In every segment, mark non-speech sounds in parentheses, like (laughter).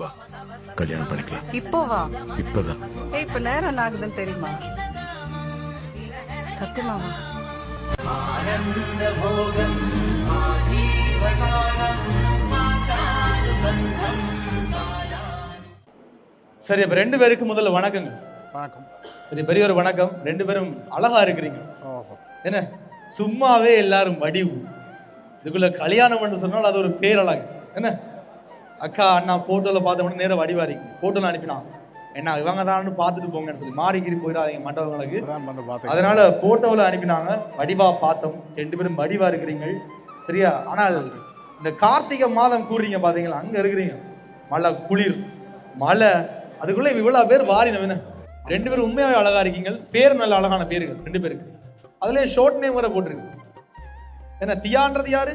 வா கல்யாணம் பண்ணிக்கலாம். இப்போவா இப்பதான். ஏய் இப்ப நேரம் என்ன ஆகுதுன்னு தெரியுமா? சத்தியமாவா? சரி அப்ப ரெண்டு பேருக்கு முதல்ல வணக்கங்க. வணக்கம். சரி பெரிய ஒரு வணக்கம். ரெண்டு பேரும் அழகா இருக்கிறீங்க. ஓஹோ. என்ன? சும்மாவே எல்லாரும் வடிவு. இதுக்குள்ள கல்யாணம்னு சொன்னால் அது ஒரு பேரழகு. என்ன? அக்கா அண்ணா போட்டோல பார்த்தோம்னா நேரம் வடிவாரிங்க போட்டோல அனுப்பினான் என்ன இவங்க தான் பார்த்துட்டு போங்கன்னு சொல்லி. மாறிக்கிரி போயிடாதீங்க மண்டபங்களுக்கு. அதனால போட்டோவில் அனுப்பினாங்க. வடிவா பார்த்தோம். ரெண்டு பேரும் வடிவா இருக்கிறீங்க சரியா? ஆனால் இந்த கார்த்திகை மாதம் கூறீங்க பாத்தீங்களா அங்க இருக்கிறீங்க. மழை குளிர் மழை. அதுக்குள்ள இவ்வளவு பேர் வாரினம் என்ன? ரெண்டு பேரும் உண்மையாவே அழகா இருக்கீங்க. பேர் நல்ல அழகான பேர்கள் ரெண்டு பேருக்கு. அதுலயே ஷார்ட் நேம் வர போட்டிருக்கு. என்ன தியான்றது யாரு?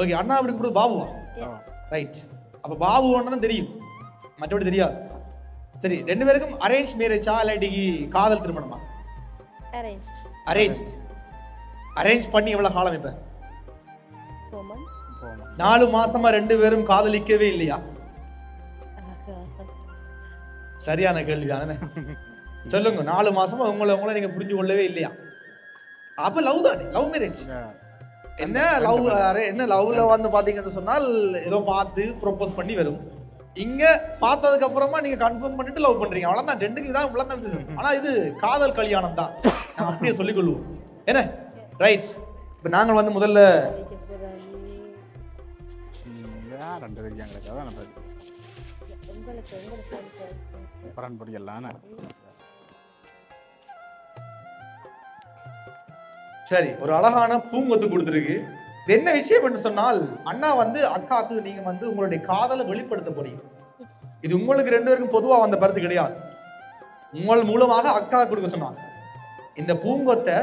ஓகே அண்ணா அப்படி கூப்பிடுறது பாபுவா? ரைட் அப்ப பாபுவான்னு தான் தெரியும். மற்றபடி தெரியாது. சரி ரெண்டு பேருக்கும் அரேஞ்ச் மேரேஜா இல்லாட்டி காதல் திருமணமா? அரேஞ்ச் அரேஞ்ச் பண்ணி எவ்வளவு காலம் இப்ப நாலு மாசமா ரெண்டு பேரும் காதலிக்கவே இல்லையா? சரியான கேள்வி தானே. சொல்லுங்க நாலு மாசமா உங்களை உங்களை நீங்க புரிஞ்சு கொள்ளவே இல்லையா? அப்ப லவ் தானே லவ் மேரேஜ் என்ன லவ் என்ன லவ்ல வந்து பாத்தீங்கன்னு சொன்னால் ஏதோ பார்த்து ப்ரொபோஸ் பண்ணி வரும். இங்க பார்த்ததுக்கு அப்புறமா நீங்க கன்ஃபார்ம் பண்ணிட்டு லவ் பண்றீங்க. அவ்வளவுதான். ரெண்டுக்கு தான் இவ்வளவு தான் ஆனா இது காதல் கல்யாணம் தான். நான் அப்படியே சொல்லிக் கொள்வோம் என்ன? ரைட் இப்ப நாங்கள் வந்து முதல்ல ரெண்டு தெரியும் எங்களுக்கு. அதான் நம்ம பரன்படி எல்லாம் சரி ஒரு அழகான பூங்கொத்து கொடுத்துருக்கு. என்ன விஷயம் என்று சொன்னால் அண்ணா வந்து அக்காவுக்கு நீங்க வந்து உங்களுடைய காதலை வெளிப்படுத்த போறீங்க. இது உங்களுக்கு ரெண்டு பேருக்கும் பொதுவா வந்த பரிசு கிடையாது. உங்கள் மூலமாக அக்கா கொடுக்க சொன்னாங்க. இந்த பூங்கொத்தை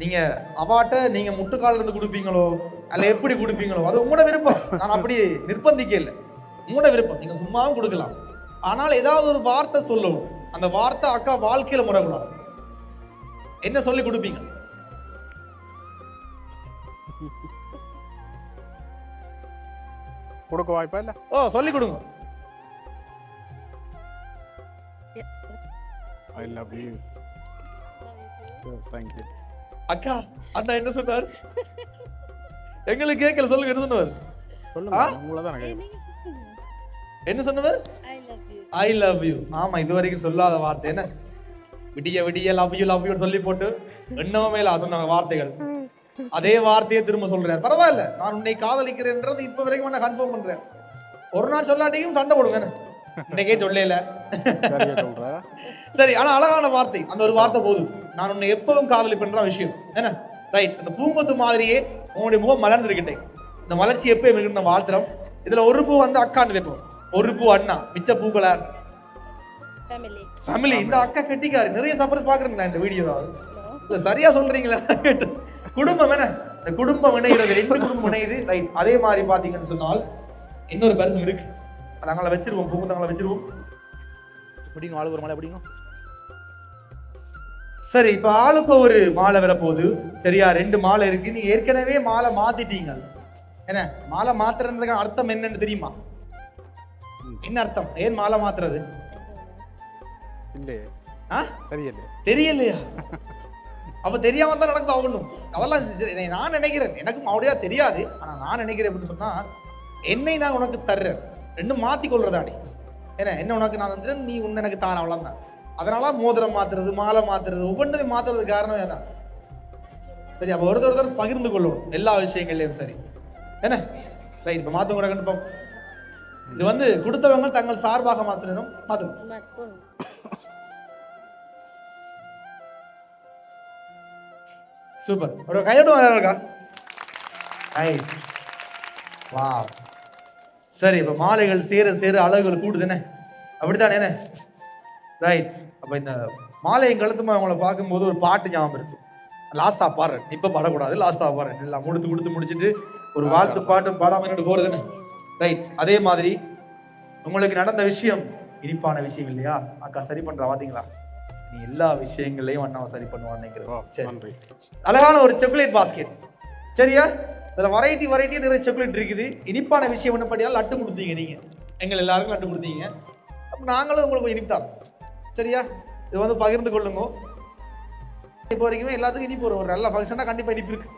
நீங்க அவாட்ட நீங்க முட்டுக்கால இருந்து கொடுப்பீங்களோ அல்ல எப்படி கொடுப்பீங்களோ அது உங்களோட விருப்பம். நான் அப்படி நிர்பந்திக்க இல்லை உங்களோட விருப்பம். நீங்க சும்மாவும் கொடுக்கலாம். ஆனால் ஏதாவது ஒரு வார்த்தை சொல்லணும். அந்த வார்த்தை அக்கா வாழ்க்கையில முறக்கூடாது. என்ன சொல்லி கொடுப்பீங்க? கொடுக்க வாய்ப்பா இல்லை? ஓ சொல்லி கொடுங்க. ஐ லவ் யூ தேங்க்யூ அக்கா அண்ணா என்ன சொன்னார்? எங்களுக்கு கேட்கல சொல்லுங்க என்ன சொன்னவர் சொல்லுங்க? உங்களை தான். என்ன சொன்னவர்? I love you. I love you ஆமா இது வரைக்கும் சொல்லாத வார்த்தை என்ன? விடிய விடிய லவ் யூ லவ் யூ சொல்லி போட்டு எண்ணமே இல்ல சொன்னாங்க வார்த்தைகள். அதே வார்த்தையை திரும்ப சொல்றாரு. பரவாயில்ல நான் உன்னை காதலிக்கிறேன்றது இப்ப வரைக்கும் நான் கன்ஃபார்ம் பண்றேன். ஒரு நாள் சொல்லாட்டியும் சண்டை போடுங்க என்ன? இன்னைக்கே சொல்லல. சரி ஆனா அழகான வார்த்தை. அந்த ஒரு வார்த்தை போதும். நான் உன்னை எப்பவும் காதலிப்பேன்ற விஷயம். என்ன? ரைட் அந்த பூங்கொத்து மாதிரியே உன்னுடைய முகம் மலர்ந்திருக்கின்றேன். இந்த மலர்ச்சி எப்பயும் இருக்குன்னு நம்ம வாழ்த்துறோம் இதுல ஒரு பூ வந்து அக்கான்னு வைப்போம் ஒரு பூ அண்ணா மிச்ச பூக்கள Family. ஃபேமிலி இந்த அக்கா கெட்டிக்காரு. நிறைய சர்ப்ரைஸ் பாக்குறீங்களா இந்த வீடியோ சரியா சொல்றீங்களா? குடும்பம் என்ன? இந்த குடும்பம் இணைகிறது ரெண்டு குடும்பம் இணையுது ரைட் அதே மாதிரி பாத்தீங்கன்னு சொன்னால் இன்னொரு பரிசு இருக்கு. அதை அங்கே வச்சிருவோம் பூக்குத்தங்களை வச்சிருவோம். பிடிங்க ஆளுக்கு ஒரு மாலை பிடிங்க. சரி இப்ப ஆளுக்கு ஒரு மாலை வரப்போகுது. சரியா ரெண்டு மாலை இருக்கு. நீங்க ஏற்கனவே மாலை மாத்திட்டீங்க. என்ன? மாலை மாத்துறதுக்கு அர்த்தம் என்னன்னு தெரியுமா? என்ன அர்த்தம்? ஏன் மாலை மாத்துறது? இல்லையே. தெரியலையே. தெரியலையா? அப்போ தெரியாம தான் நடக்குது ஆகணும். அதெல்லாம் நான் நினைக்கிறேன். எனக்கும் அப்படியா தெரியாது. ஆனால் நான் நினைக்கிறேன் அப்படின்னு சொன்னா என்னை நான் உனக்கு தர்றேன். ரெண்டும் மாத்தி கொள்றதாடி ஏன்னா என்ன உனக்கு நான் தந்துறேன் நீ உன்னை எனக்கு தார அவ்வளவுதான். அதனால மோதிரம் மாத்துறது மாலை மாத்துறது ஒவ்வொன்றுமே மாத்துறது காரணம் தான் சரி அப்போ ஒருத்தர் ஒருத்தர் பகிர்ந்து கொள்ளணும். எல்லா விஷயங்கள்லையும் சரி. என்ன? ரைட் இப்போ மாத்தவங்க கூட கண்டிப்போம். இது வந்து கொடுத்தவங்க தங்கள் சார்பாக மாத்தணும் மாத்தணும். சூப்பர் ஒரு வர இருக்கா ஐ வா சரி இப்போ மாலைகள் சேர சேர அழகுகள் கூடுதுண்ணே அப்படித்தானே ரைட் அப்போ இந்த மாலையும் கழுத்துமா அவங்கள பார்க்கும்போது ஒரு பாட்டு ஞாபகம் இருக்கு. லாஸ்டா பாடுறேன். இப்போ பாடக்கூடாது. லாஸ்டா பாடுறேன். எல்லாம் முடித்து கொடுத்து முடிச்சிட்டு ஒரு வாழ்த்து பாட்டும் பாடாம என்னோட போறதுன்னு ரைட் அதே மாதிரி உங்களுக்கு நடந்த விஷயம் இனிப்பான விஷயம் இல்லையா? அக்கா சரி பண்றா பாத்தீங்களா? நீ எல்லா விஷயங்களையும் அண்ணாவை சரி பண்ணுவான்னு ஓ நினைக்கிறேன் சரி. நன்றி. அழகான ஒரு சாக்லேட் பாஸ்கெட் சரியா? அதுல வெரைட்டி வெரைட்டியா நிறைய சாக்லேட் இருக்குது. இனிப்பான விஷயம் என்ன பண்ணியாலும் லட்டு கொடுத்தீங்க நீங்க. எங்கள் எல்லாருக்கும் லட்டு கொடுத்தீங்க. அப்ப நாங்களும் உங்களுக்கு இனிப்பு தரோம் சரியா? இது வந்து பகிர்ந்து கொள்ளுங்க. இப்போ வரைக்குமே எல்லாத்துக்கும் இனிப்பு வரும். ஒரு நல்ல ஃபங்க்ஷனாக கண்டிப்பாக இனிப்பு இருக்கு.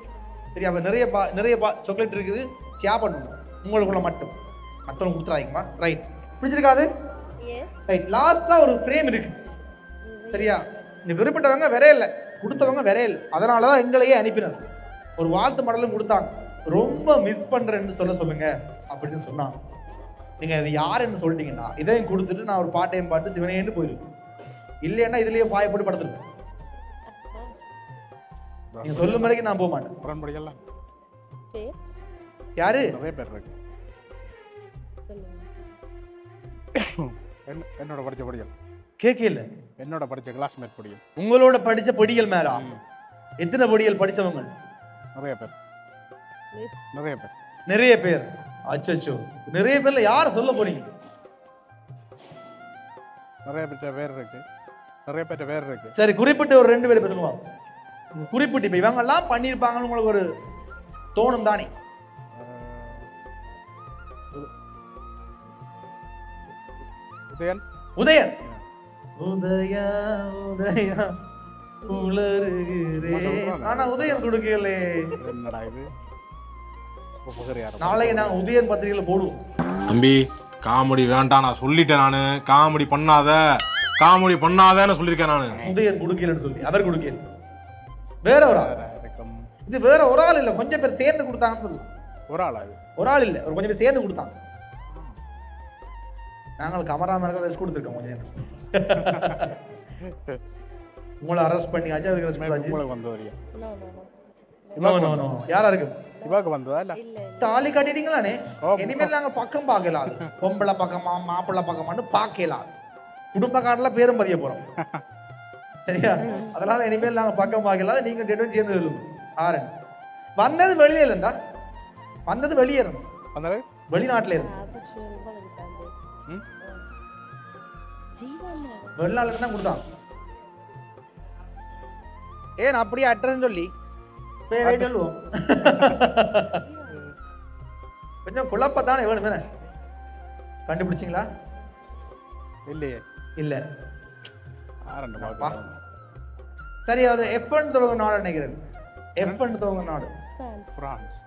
சரியா? அப்போ நிறைய பா நிறைய பா சாக்லேட் இருக்குது. ஷேர் பண்ணுங்க. உங்களுக்குள்ள மட்டும். மற்றவங்க கொடுத்துறாதீங்கம்மா ரைட் பிடிச்சிருக்காது ரைட் லாஸ்ட்டாக ஒரு ஃப்ரேம் இருக்கு. சரியா? இந்த குறிப்பிட்டவங்க வேற இல்லை. கொடுத்தவங்க வேற இல்லை. அதனால தான் எங்களையே அனுப்பினது. ஒரு வாழ்த்து மடலும் கொடுத்தாங்க. ரொம்ப மிஸ் பண்றேன்னு சொல்ல சொல்லுங்க அப்படின்னு சொன்னாங்க. நீங்க இது யாருன்னு சொல்லிட்டீங்கன்னா இதையும் கொடுத்துட்டு நான் ஒரு பாட்டையும் பாட்டு சிவனேன்னு போயிடுவேன் இல்லைன்னா இதுலயே பாய போட்டு படுத்துருப்பேன். நீங்க சொல்லும் வரைக்கும் நான் போக மாட்டேன். யாரு? நிறைய பேர் இருக்கு. (coughs) என்னோட படிச்ச படிகள். கேட்கல. என்னோட படிச்ச கிளாஸ்மேட் படிகள் உங்களோட படிச்ச பொடிகள் மேலா? எத்தனை பொடிகள் படிச்சவங்க? நிறைய பேர். நிறைய பேர். நிறைய பேர். அச்சோ நிறைய பேர்ல யார சொல்ல போறீங்க? நிறைய பேர்ட்ட பேர் இருக்கு. நிறைய பேர்ட்ட பேர் இருக்கு. சரி குறிப்பிட்ட ஒரு ரெண்டு பேர் சொல்லுவாங்க குறிப்பிட்டு இப்ப இவங்க எல்லாம் பண்ணியிருப்பாங்கன்னு உங்களுக்கு ஒரு தோணும் தானே? உதயன். உதயன். உதயா உதயா உலருகிறே ஆனா உதயன் கொடுக்கலே என்னடா இது? நாளைக்கு நாங்க உதயன் பத்திரிகையில போடுவோம். தம்பி காமெடி வேண்டாம் நான் சொல்லிட்டேன் நானு. காமெடி பண்ணாத. காமெடி பண்ணாதன்னு சொல்லியிருக்கேன் நானு. உதயன் கொடுக்கலன்னு சொல்லி அவர் கொடுக்கல வேற ஒரு ஆள். இது வேற ஒரு ஆள் இல்ல கொஞ்சம் பேர் சேர்ந்து கொடுத்தாங்கன்னு சொல்லலாம் ஒரு ஆளா இது? ஒரு ஆள் இல்ல ஒரு கொஞ்சம் பேர் சேர்ந்து கொடுத்தாங்க. நாங்கள் கமராமேனுக்கு ரெஸ்ட் கொடுத்துருக்கோம் கொஞ்சம். நேரம். (laughs) உங்களை அரெஸ்ட் பண்ணியாச்சு பண்ணாச்சு உங்களுக்கு வந்தது இல்லையா நோ நோ நோ யாரா இருக்கு? இவாக்கு வந்ததா இல்ல? தாலி கட்டிட்டீங்களானே. இனிமேல் நாங்க பக்கம் பார்க்கலாம் அது. பொம்பளை பக்கமா மாப்பிள்ளை பக்கமான்னு பார்க்கலாம் குடும்ப காட்டுல பேரும் பதிய போறோம். சரியா? அதனால இனிமேல் நாங்க பக்கம் பார்க்கலாம் நீங்க டெட்டும் சேர்ந்து சொல்லுங்க ஆரன் வந்தது வெளியே இல்லைண்டா. வந்தது வெளியே இருந்து. வந்தது? வெளிநாட்டுல இருந்து. வெளிநாட்டுல தான் கொடுத்தாங்க ஏன் அப்படியே அட்ரஸ் சொல்லி. பேரே சொல்லுவோம். கொஞ்சம் குழப்பத்தானே வேணும். வேணும் கண்டுபிடிச்சிங்களா? இல்லையே. இல்ல. சரி அது எஃப்என் தொடங்க நாடு நினைக்கிறேன். எஃப்என் தொடங்க நாடு. பிரான்ஸ்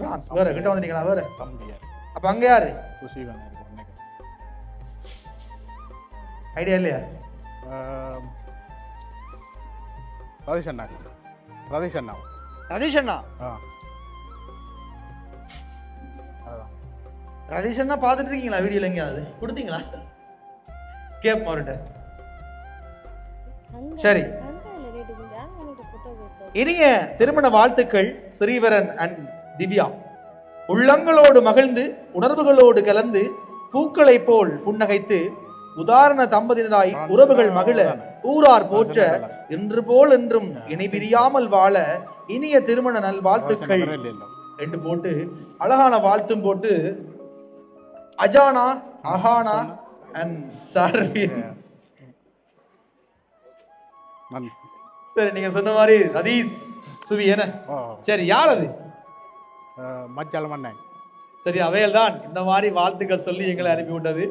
பிரான்ஸ் வேற கிட்ட வந்துட்டீங்களா? வேற. தம்பியார். அப்ப அங்க யாரு? ஐடியா இல்லையா? ரதீஷ் அண்ணா. ரதீஷ் அண்ணா. ரதீஷ் அண்ணா? ரதீஷ் அண்ணா பார்த்துட்டு இருக்கீங்களா வீடியோல எங்கேயாவது? கொடுத்தீங்களா? கேப் அவர்கிட்ட சரி. இனிய திருமண வாழ்த்துக்கள் ஸ்ரீவரன் அண்ட் திவ்யா. உள்ளங்களோடு மகிழ்ந்து உணர்வுகளோடு கலந்து பூக்களை போல் புன்னகைத்து உதாரண தம்பதியினராய் உறவுகள் மகிழ ஊரார் போற்ற இன்று போல் என்றும் இணை பிரியாமல் வாழ இனிய திருமண நல் வாழ்த்துக்கள் ரெண்டு போட்டு அழகான வாழ்த்தும் போட்டு அஜானா அஹானா அண்ட் சார்வின் நன்றி. சரி நீங்க சொன்ன மாதிரி ரதீஸ் சுவி என்ன சரி யார் அது? மச்சாலம் அண்ணன். சரி அவையல் தான் இந்த மாதிரி வாழ்த்துக்கள் சொல்லி எங்களை அனுப்பி விட்டது.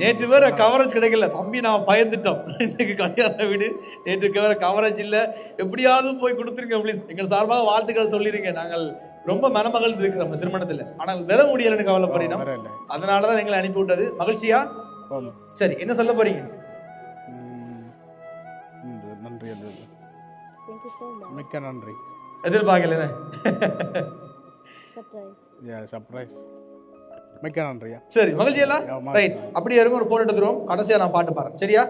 நேற்று வேற கவரேஜ் கிடைக்கல. தம்பி நான் பயந்துட்டோம். இன்னைக்கு கல்யாண வீடு. நேற்றுக்கு வேற கவரேஜ் இல்ல. எப்படியாவது போய் கொடுத்துருங்க ப்ளீஸ் எங்கள் சார்பாக வாழ்த்துக்கள் சொல்லிருங்க நாங்கள் ரொம்ப மனமகிழ்ந்து இருக்கிறோம் திருமணத்துல. ஆனால் வர முடியலன்னு கவலைப்படுறோம் வேற இல்லை. அதனாலதான் எங்களை அனுப்பி விட்டது. மகிழ்ச்சியா? சரி என்ன சொல்ல போறீங்க? நன்றி மிக்க நன்றி. எதிர்பார்க்கல சர்ப்ரைஸ் சர்ப்ரைஸ் மிக்க நன்றியா? சரி மகிழ்ச்சி எல்லாம் ஆமா. ரைட் அப்படியே இருக்கும் ஒரு போன் எடுத்துருவோம். கடைசியா நான் பாட்டு பாடுறேன். சரியா?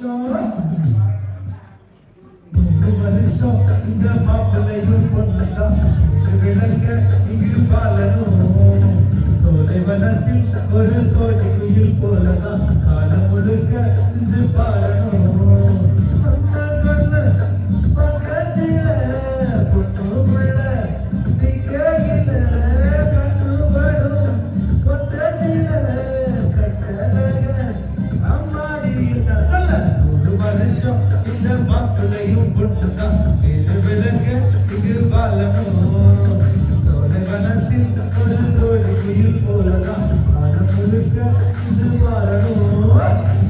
வருஷம் ஒரு வருஷம் இந்த மாப்பிள்ளையும் பொண்ணுதான்